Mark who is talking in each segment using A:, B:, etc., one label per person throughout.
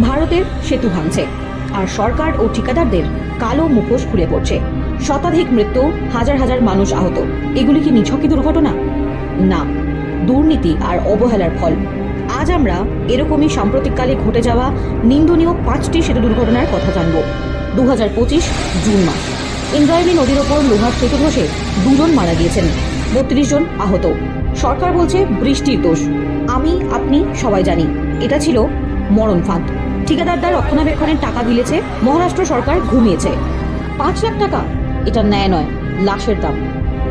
A: ভারতের সেতু ভাঙছে। আর সরকার ও ঠিকাদারদের কালো মুখোশ খুলে পড়ছে। শতাধিক মৃত্যু, হাজার হাজার মানুষ আহত। এগুলি কি নিছকই দুর্ঘটনা? না। দুর্নীতি আর অবহেলার ফল। আজ আমরা এরকমই সাম্প্রতিককালে ঘটে যাওয়া নিন্দনীয় পাঁচটি সেতু দুর্ঘটনার কথা জানব। দু হাজার পঁচিশ জুন মাস। ইন্দ্রায়ণী নদীর ওপর লোহার সেতু ধসে দুজন মারা গিয়েছেন। বত্রিশ জন আহত। সরকার বলছে, বৃষ্টির দোষ। আমি, আপনি সবাই জানি। এটা ছিল মরণ ফাঁদ। ঠিকাদারদার রক্ষণাবেক্ষণের টাকা দিলেছে, মহারাষ্ট্র সরকার ঘুমিয়েছে। পাঁচ লাখ টাকা, এটা ন্যায় নয়, লাশের দাম।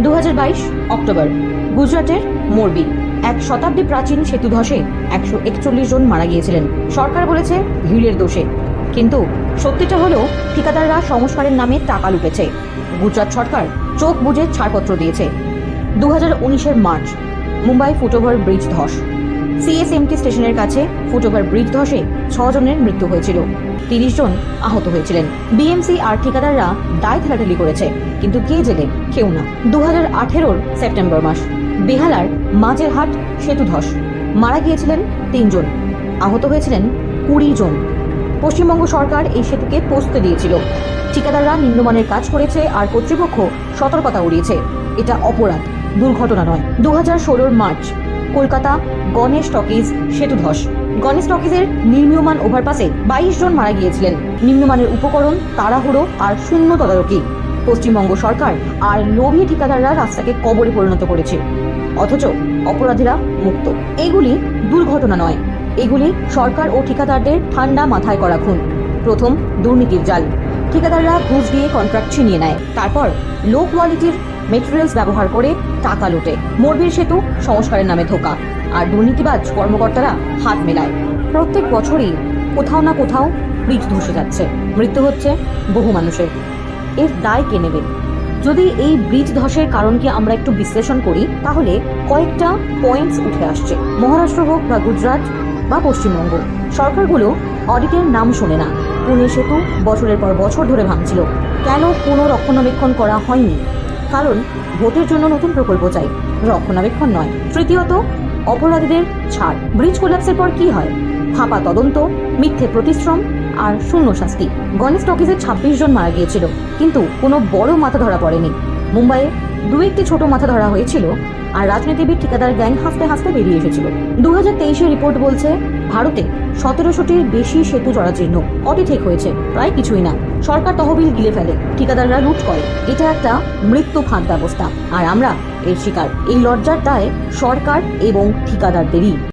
A: দুহাজার বাইশ অক্টোবর, গুজরাটের মোরবি, এক শতাব্দী প্রাচীন সেতু ধসে একশো একচল্লিশ জন মারা গিয়েছিলেন। সরকার বলেছে ভিড়ের দোষে। কিন্তু সত্যিটা হলো, ঠিকাদাররা সংস্কারের নামে টাকা লুটেছে। গুজরাট সরকার চোখ বুজে ছাড়পত্র দিয়েছে। দু হাজার March, Mumbai foot over bridge ধস। সিএসএমটি স্টেশনের কাছে ফুটওভার ব্রিজ ধসে ছজনের মৃত্যু হয়েছিল। তিরিশ জন আহত হয়েছিলেন। বিএমসি আর ঠিকাদাররা দায় ঠেলাঠেলি করেছে, কিন্তু কে জেলে কেউ না। দু হাজার আঠেরোর সেপ্টেম্বর মাস, বেহালার মাঝেরহাট সেতু ধস। মারা গিয়েছিলেন তিনজন, আহত হয়েছিলেন কুড়ি জন। পশ্চিমবঙ্গ সরকার এই সেতুকে পোস্তে দিয়েছিল। ঠিকাদাররা নিম্নমানের কাজ করেছে আর কর্তৃপক্ষ সতর্কতা উড়িয়েছে। এটা অপরাধ, দুর্ঘটনা নয়। দু হাজার ষোলোর মার্চ কলকাতা, গণেশ টকিজ সেতু ধস গণেশ টকিজের নির্মীয়মান ওভারপাসে বাইশ জন মারা গিয়েছিলেন। নিম্নমানের উপকরণ, তাড়াহুড়ো আর শূন্য তদারকি। পশ্চিমবঙ্গ সরকার আর লোভী ঠিকাদাররা রাস্তাকে কবরে পরিণত করেছে। অথচ অপরাধীরা মুক্ত। এগুলি দুর্ঘটনা নয়। এগুলি সরকার ও ঠিকাদারদের ঠান্ডা মাথায় করা খুন। প্রথম দুর্নীতির জাল। ঠিকাদাররা ঘুষ দিয়ে কন্ট্রাক্ট ছিনিয়ে নেয়। তারপর লো কোয়ালিটির মেটেরিয়ালস ব্যবহার করে টাকা লুটে। মোরবির সেতু সংস্কারের নামে ধোকা। আর দুর্নীতিবাজ কর্মকর্তারা হাত মেলায়। প্রত্যেক বছরই কোথাও না কোথাও ব্রিজ ধসে যাচ্ছে। মৃত্যু হচ্ছে বহু মানুষের। এর দায় কে নেবে? যদি এই ব্রিজ ধসের কারণকে আমরা একটু বিশ্লেষণ করি, তাহলে কয়েকটা পয়েন্টস উঠে আসছে। মহারাষ্ট্র হোক বা গুজরাট বা পশ্চিমবঙ্গ। সরকারগুলো অডিটের নাম শোনে না। পুনে সেতু বছরের পর বছর ধরে ভাঙছিল। কেন কোনো রক্ষণাবেক্ষণ করা হয়নি? কারণ ভোটের জন্য নতুন প্রকল্প চাই। রক্ষণাবেক্ষণ নয়। তৃতীয়ত, অপরাধীদের ছাড়। ব্রিজ কোলাপসের পর কি হয়? ফাঁপা তদন্ত, মিথ্যে প্রতিশ্রম আর শূন্য শাস্তি। গণেশ টকিজে ছাব্বিশ জন মারা গিয়েছিল। কিন্তু কোনো বড় মাথা ধরা পড়েনি। মুম্বাইয়ে দু একটি ছোট মাথা ধরা হয়েছিল আর রাজনীতিবিদ ঠিকাদার গ্যাং হাসতে হাসতে বেরিয়ে এসেছিল। দু হাজার রিপোর্ট বলছে, ভারতে সতেরোশোটির বেশি সেতু জরাজীর্ণ কটি ঠিক হয়েছে, প্রায় কিছুই না। সরকার তহবিল গিলে ফেলে, ঠিকাদাররা লুট করে। এটা একটা মৃত্যু ফাঁদ ব্যবস্থা। আর আমরা এর শিকার। এই লজ্জার দায় সরকার এবং ঠিকাদারদেরই।